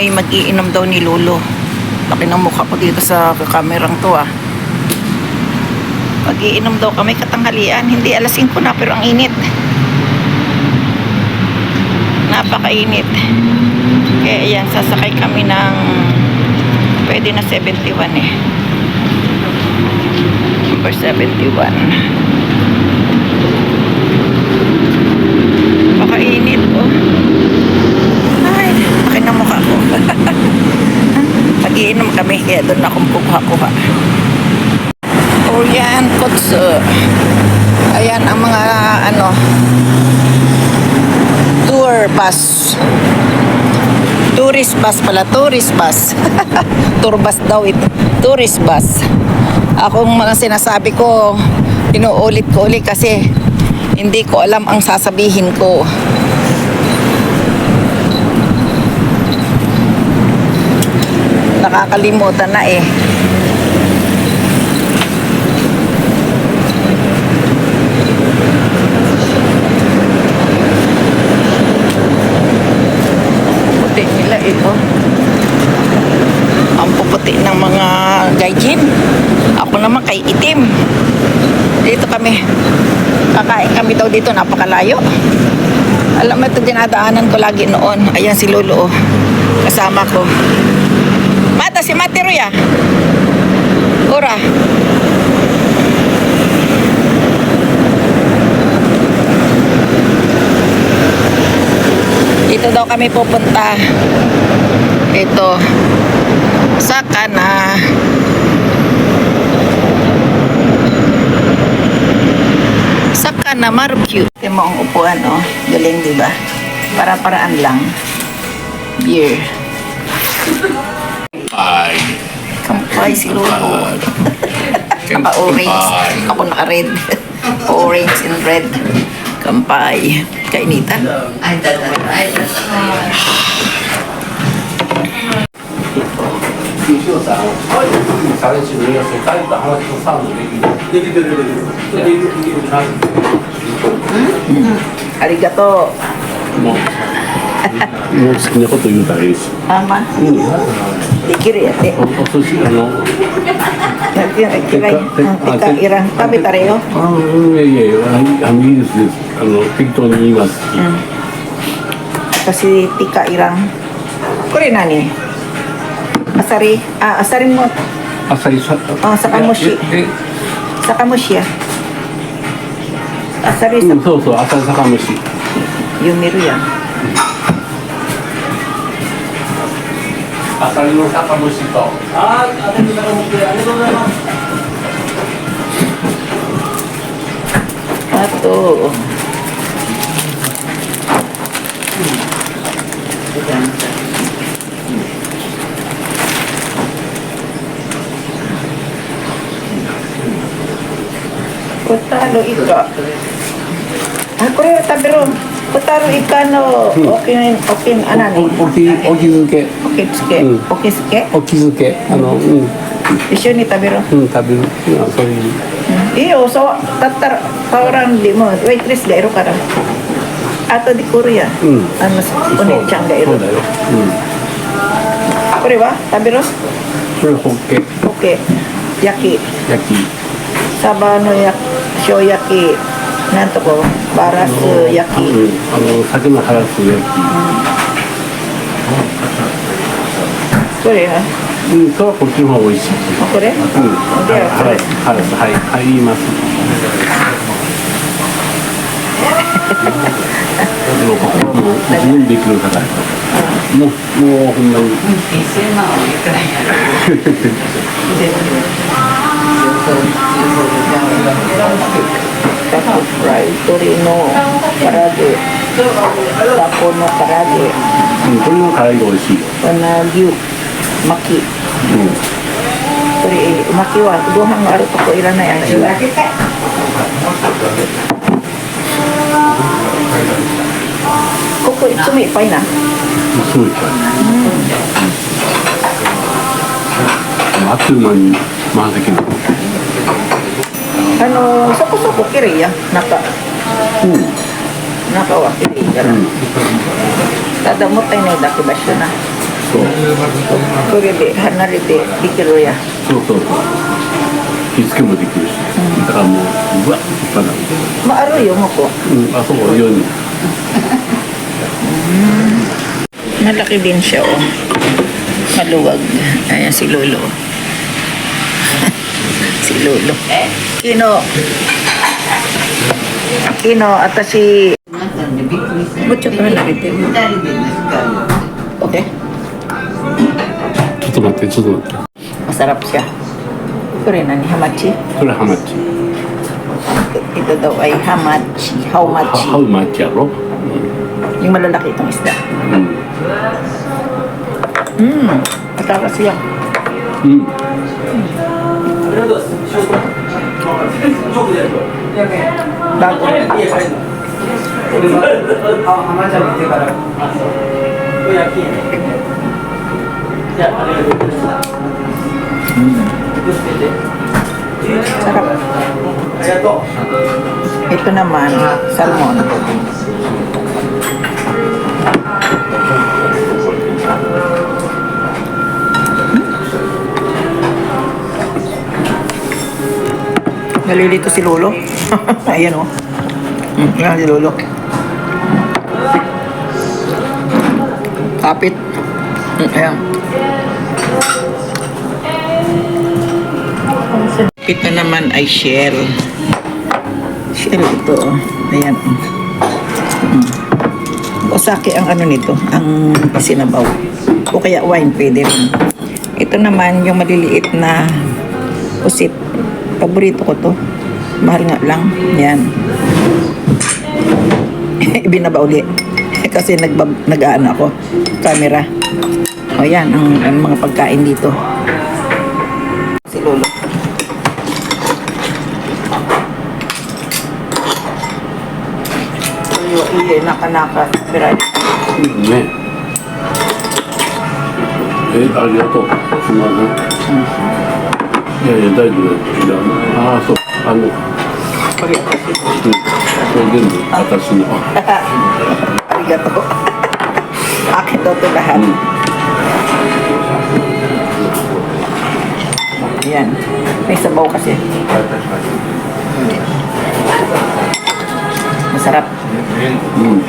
Kami mag-iinom daw ni Lolo. Laki ng mukha ko dito sa kamerang to ah. Mag-iinom daw kami katanghalian. Hindi alas 5 na pero ang init. Napakainit. Kaya ayan, sasakay kami ng pwede na 71 eh. Number 71. Pakainit oh. Ay, akin ang mukha ko. Mag-iinom kami kaya kukuha-kuha. Korean kotsu. Ayan ang mga ano tour bus. Tourist bus pala, tourist bus. Tour bus daw ito. Tourist bus. Akong mga sinasabi ko, inuulit ko ulit kasi hindi ko alam ang sasabihin ko. Nakakalimutan na eh. Puti nila ito. Ang puputi ng mga gaijin. Ako naman kay itim. Dito kami. Kakain kami daw dito, napakalayo. Alam mo ito, dinadaanan ko lagi noon. Ayan si Lolo, oh. kasama ko. Si Mati Ruya. Ura. Dito daw kami pupunta. Ito. Sa kana. Sa kana Marupyu. Ito mo ang upuan, oh. Galing, di ba? Para-paraan lang. Beer Ay, Kampay si Lolo. Kampay. Naka-orange. Ako naka-red. Orange and red. Kampay. Kainitan. Ay, dalawa. Ay, dalawa. 西尾さん、はい、三種の要素、タイと話とサウンドできる。できてる、できてる。できる、できる。はい。 Arigato. もう、もう好きなこと言うたらいいし。 Mama. うん。 Dikiri ate. Oh, oh, o susi ano? Teka, irang tabi tareo. Ah, yeah, yeah. I'm used this, ano, pigto ni iwas. Kasi ah. tika irang. Kore nani? Asari, ah, asari mo. Asari sa... Oh, sa kamushi. Sa kamushi ah. Asari sa... Mm, so, so, asari sa kamushi. Yumiru yan. Pasal lu siapa musik kok? Ah, ano ada kita kemudian ada beberapa. Satu. Kota lo ito. Ako yung ah, tabi ron. ます。ありがとうございます。 Ato. Kutalo ika. Ah, kore tabiro. Kutalo ika no. Okay, okay, ana ni. お、おき、お気づけ。 Okay, tsuke. Mm. Okay, tsuke. お気づけ。あの、うん。 Isyo ni tabiro. うん、食べる。うんそういう。 Iyo, so, tatar, parang di mo, waitress ga iro ka ra. Ato di Korea. Mm. Ano, sa unit siyang ga そ iro. うだよ。うん。 Kore ba? Tabiro? これホッケ、 Okay. Yaki. 焼き。 Sabano yak, shoyaki. Nanto ko, baras う Yaki. ん。あの、酒のハラス焼き。Kore ha? うん、と、こっちの方が美味しい。O, Kore? うん。はい、ah, ハラス、ハラス、はい、はい、言います。でも、ここはもう。もう、もう、ほんまに。20万はいフライ鶏の唐揚げ、タコの唐揚げ、うん、鶏の唐揚げ美味しいよ。牛、巻き。うん。巻きはご飯があるとこいらない味が。ここいつもいっぱいな。いっぱい。うん。あっという間に満席になる。いないだけだしなそうこれで離れてできるやそうそうそう火付けもできるし、だからもううわっ立派なまああるよmo ko うんあそこ世に malaki din siya oh maluwag ayan si Lolo si Lolo Kino Kino atashi なんでびっくりした。もうちょっと離れて二人でですか。 okay ちょっと待ってちょっと待って masarap siya ito rin ani hamachi これハマチ ito daw ay hamachi how ハ much ハウマチやろ yung malalaki itong isda うん mm matalas siya うん、 Bago sarap. Ito naman salmon Nalilito si Lolo. Ayan o. Oh. Mm, yan si Lolo. Kapit. Mm, ayan. Ito naman ay shell. Shell ito. oh. Ayan. Mm. Osake ang ano nito, ang sinabaw. O kaya wine, pwede rin. Ito naman yung maliliit na pusit. Paborito ko to. Mahal nga lang. Yan. Ibinaba uli. Kasi nagbab, nag-ano ako. Camera. O yan, ang, ang mga pagkain dito. Si Lolo. Tuyo, iye, naka-naka. Pero, hindi. Eh, arigato. Sumagot. Mm-hmm. いやいや大丈夫だよああそうあの、うん、これ これ全部私の Arigato. Akin daw ito lahat. Mm. Ayan. May sabaw kasi. Masarap. うん、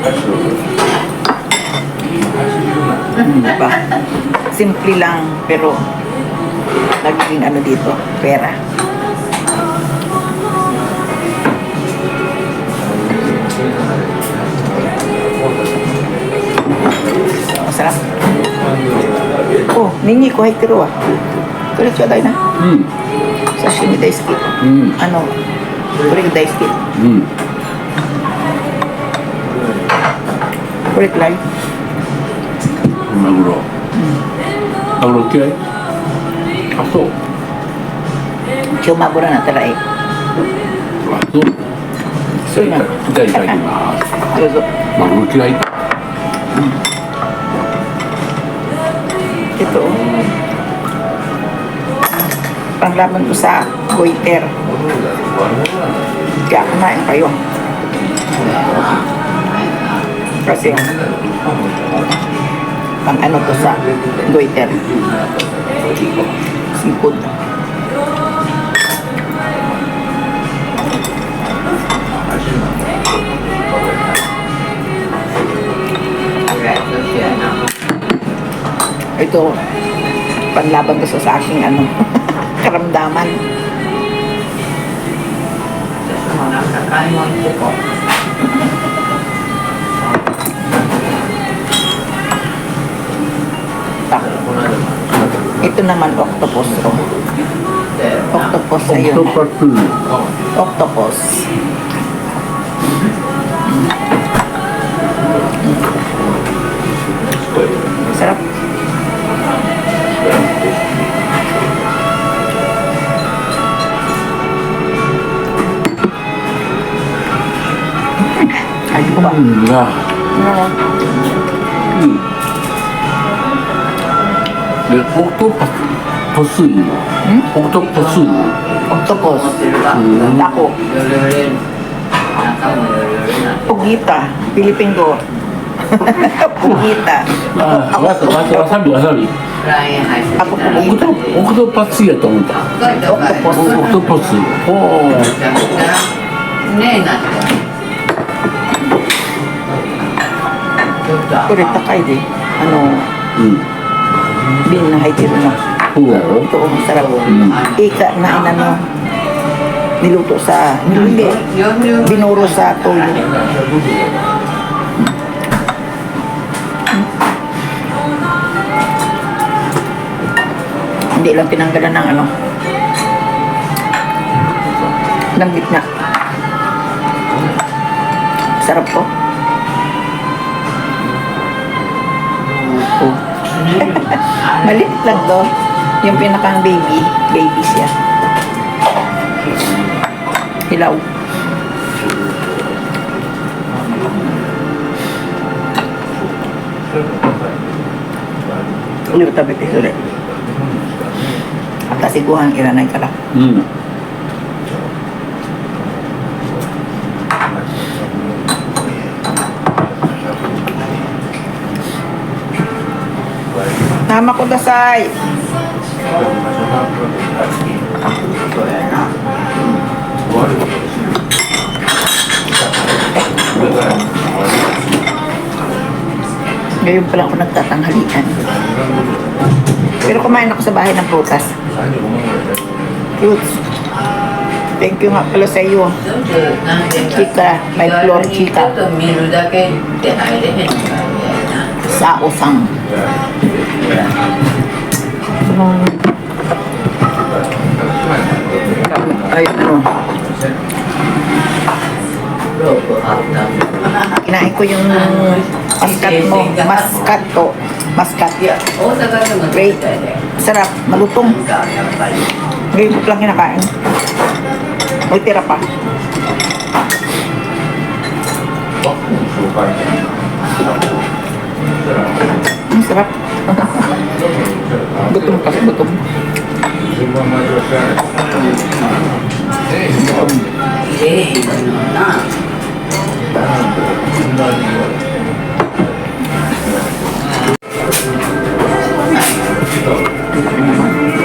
Ano diba? Simple lang, pero naging ano dito, pera. Masarap. Oh, ninyi ko hay tiro ah. Kulit siya tayo na. Mm. Sashimi daisuki. Mm. Ano, kulit daisuki. Mm. Kulit live. 나 울어. 나 울었게? 갔어. 교막 울어놨더라, 이. 왔어? 술만. 이따 이따 이따. 그래서. 막 울게 가 있다. Ito. Panglaman ko sa goiter. Kaya kumain kayo. Kasi. Kasi pang ano to sa goiter. Seafood. Ito, panlaban ko sa aking ano, karamdaman. Nakakain mo ang basta. Ito naman octopus. Oh. Octopus na yun. Octopus. Octopus. Sarap. Ay, ko ba? Mm, yeah. Mm. でオクトパス ポスいいオクトポスいい Octopus. 持ってるか Dako. ヨレヨレ中もヨレヨレな Pugita. Philippine ko. Pugita. あわさわさわさびわさびフライ入ってあここオクトオクトパスやと思った高い高いオクトポスおおじゃあねえなってちょっと Pero takay di. Ano, うん binahay din mo. Oo. Oo, masarap. Mm. Ika na inano, niluto sa, hindi, binuro sa toyo. Hindi lang tinanggalan ng ano, ng gitna. Sarap po. Maliit lang to. Yung pinakang baby, baby siya. Hilaw. Ulit tabi ito ulit. At kasiguhan iranay ka lang. うさい。Ngayon pala ako nagtatanghalian. Pero kumain ako sa bahay ng prutas. Fruits. Thank you nga pala sa iyo. Chika, my floor chika. Sa usang. Yeah ng ano kinain ko yung maskat mo. Maskat ko maskat. Great. Sarap. Malutong. Ngayon ko lang kinakain. May tira pa. Ang sarap. Gutom kasi gutom.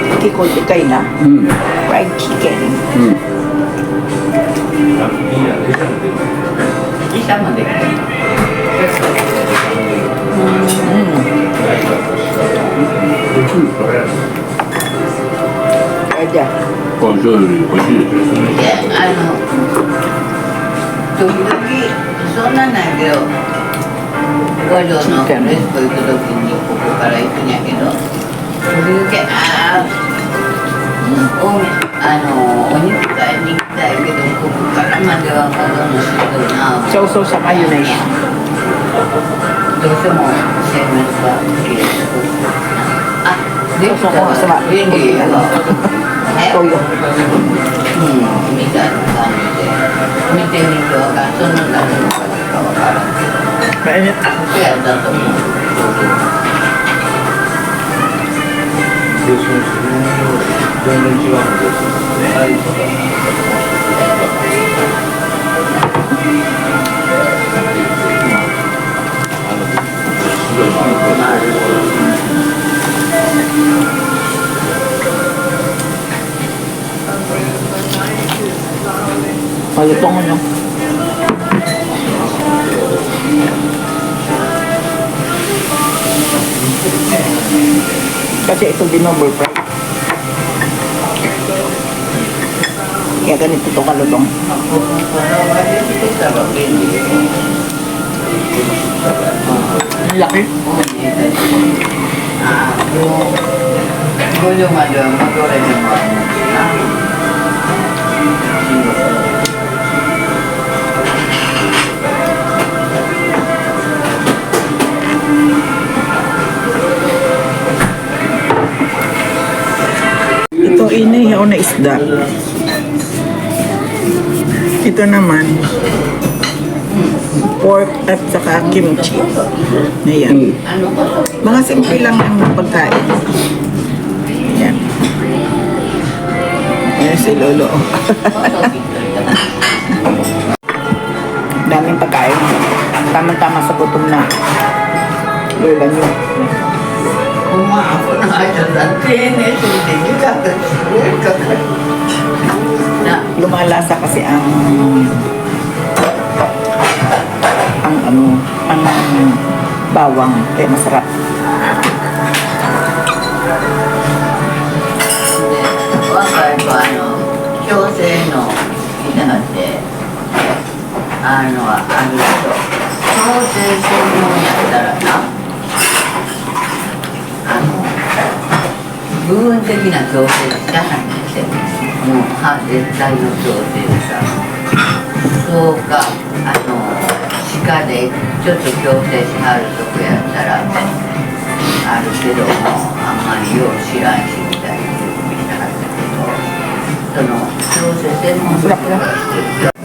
Hindi ko tikay na. Mm. Fried chicken. Mm. いいじゃん、まで。者もできる。Kaya あ、美味しいですよ。いや、あの、時々、そんなんないけど、五条のレスト行く時にここから行くんやけど、時々、ああ、おあの、お肉買いに行きたいけど、ここからまでは戻るのしんどいな。sausaw sa mayonnaise. どうしても生活が切れてくる。Hindi, gusto ko sama. Hindi, ano. Toyo. Hmm. Maintaining ko, kaso nung kasi ako parang. Mainit. Kaya dato mo. This was don't know you are this. Thank you. Palutong ano? Kasi ito din number price. Kaya ganito ito kalutong. Ang laki yung ada magore ng Ito ini yung na isda. Ito naman at saka kimchi. Ayan. Mga simple lang ang pagkain. Ayan. Ayan si Lolo. Daming pagkain. Tama-tama sa gutom na. Lola nyo. Umaako na kayo sa tinis, hindi nyo kakasulit Na, Lumalasa kasi ang bawang kayak masarap あの、あとう、強制性のやったらな、あの、部分的な強制がしたはんして、もう、は、絶対の強制でさ、そうか、あの、鹿でちょっと強制しはるとこやったら、あるけども、あんまりよう知らんしみたいに見たかったけど、その、強制専門の人がしてる。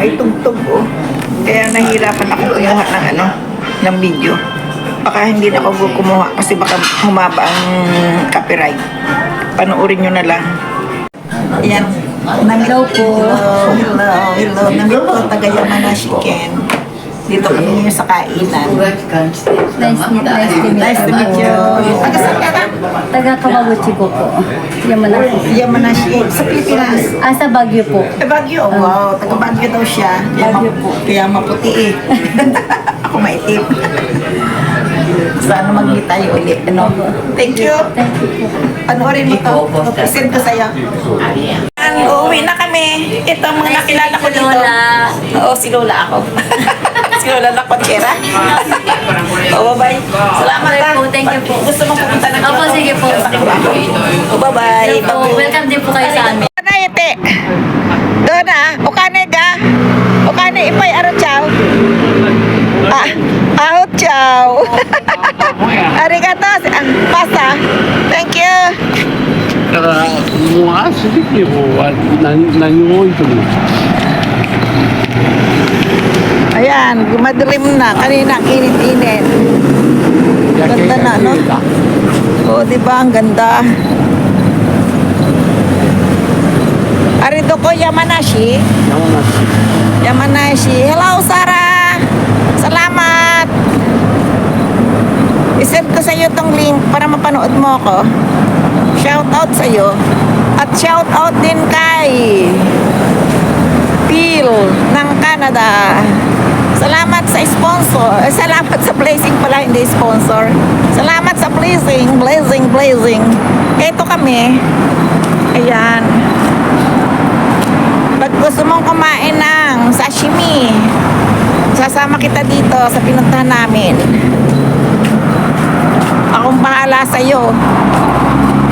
Ay, tugtog oh. Kaya nahirapan ako kumuha ng ano, ng video. Baka hindi na ako kumuha kasi baka humaba ang copyright. Panoorin nyo na lang. Ayan. Hello po. Hello, hello. Nandito po Tagayaman na Shiken. Dito po yung sa kainan. Nice, nice to meet you. Nice to. Taga saan ka ka? Taga Kawaguchi ko po. Yamanashi. Yamanashi. Sa Pilipinas. Ah, sa Baguio po. Sa Baguio. Ah. Wow. Taga Baguio daw siya. Baguio po. Kaya maputi eh. Ako maitim. Sana magkita tayo ulit. Ano? Thank you. Thank you po. Panoorin mo to. Present ko sa'yo. Uuwi na kami. Ito mga nakilala ko dito. Oo, si Lola ako. si Lola na Contera. Oo, bye-bye. Salamat Okay ha. po, thank you po. Gusto mo pupunta ng Opo, sige po. Oo, bye-bye. Hello po. Welcome din po kayo sa amin. Ano ite? Doon ah. Ukane ga. Ukane ipay aro chow. Ah, out chow. Arigato. Ah, pasta. Thank you. だからもう足的にもは何何も多いと思う Ayan, madilim na. Kanina init-init. Ganda na, no? Oo, di ba? Ang ganda. Arito ko Yamanashi. 山梨 Yamanashi. Hello, Sarah! Salamat! Isend ko sa iyo tong link para mapanood mo ako. Shout out sa iyo. At shout out din kay Phil ng Canada. Salamat sa sponsor. Eh, Salamat sa blessing pala, hindi sponsor. Salamat sa blessing, blessing, blessing. Ito kami. Ayan. Pag gusto mong kumain ng sashimi, sasama kita dito sa pinuntahan namin. Akong bahala sa iyo.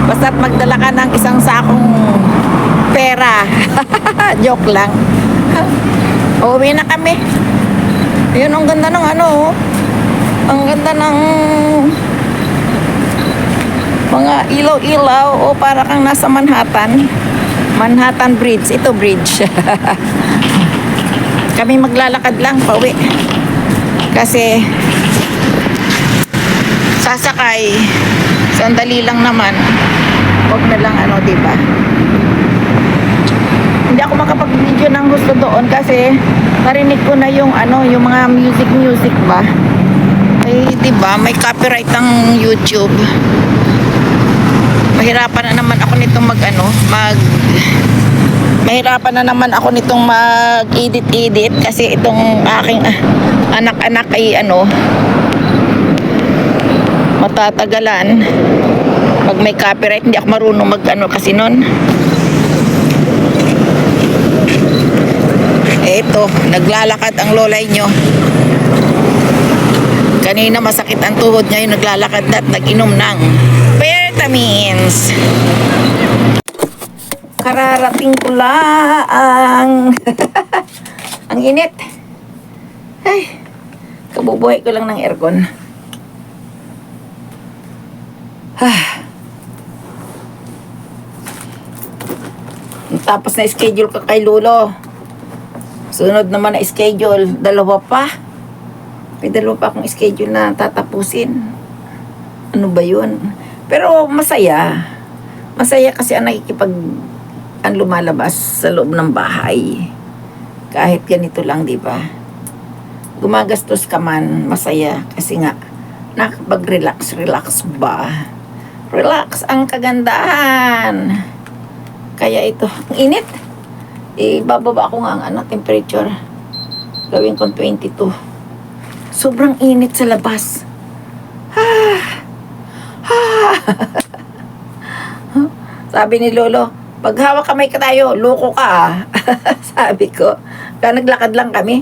Basta't magdala ka ng isang sakong pera. Joke lang. Uwi na kami. Yun, ang ganda ng ano. oh. Ang ganda ng mga ilaw-ilaw o para kang nasa Manhattan. Manhattan Bridge. Ito bridge. Kami maglalakad lang pauwi. Kasi sasakay. Sandali lang naman. Huwag na lang ano, 'di ba? Hindi ako makapag-video ng gusto doon kasi narinig ko na yung ano, yung mga music music ba. Eh, 'di ba? May copyright ng YouTube mahirapan na naman ako nitong mag ano, mag mahirapan na naman ako nitong mag edit edit kasi itong aking ah, anak-anak ay ano matatagalan pag may copyright hindi ako marunong mag ano kasi nun eto naglalakad ang lolay nyo kanina masakit ang tuhod niya yung naglalakad at nag-inom ng vitamins. Kararating ko lang. ang init. Ay, kabubuhay ko lang ng aircon. Ah. Tapos na schedule ka kay Lulo. Sunod naman na schedule. Dalawa pa. May dalawa pa akong schedule na tatapusin. Ano ba yun? Pero masaya. Masaya kasi ang nakikipag ang lumalabas sa loob ng bahay. Kahit ganito lang, di ba? Gumagastos ka man, masaya. Kasi nga, nakapag-relax, relax ba? Relax ang kagandahan. Kaya ito, ang init. Ibababa ko nga ang ano, temperature. Gawin kong 22. Sobrang init sa labas. Sabi ni Lolo, pag hawak kamay ka tayo, loko ka ah. Sabi ko, kaya naglakad lang kami.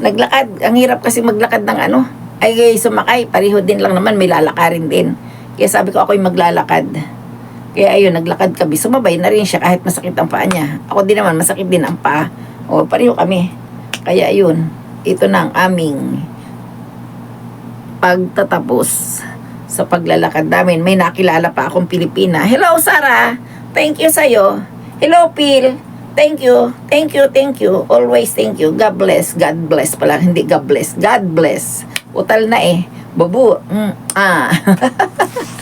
Naglakad, ang hirap kasi maglakad ng ano. Ay, ay, sumakay, pareho din lang naman, may lalakarin din. Kaya sabi ko, ako'y maglalakad. Kaya ayun, naglakad kami. Sumabay na rin siya kahit masakit ang paa niya. Ako din naman, masakit din ang paa. O, pareho kami. Kaya ayun, ito na ang aming pagtatapos sa paglalakad namin. May nakilala pa akong Pilipina. Hello, Sarah! Thank you sa'yo. Hello, Phil! Thank you, thank you, thank you. Always thank you. God bless, God bless pala. Hindi God bless, God bless. Utal na eh. Babu. Mm, ah.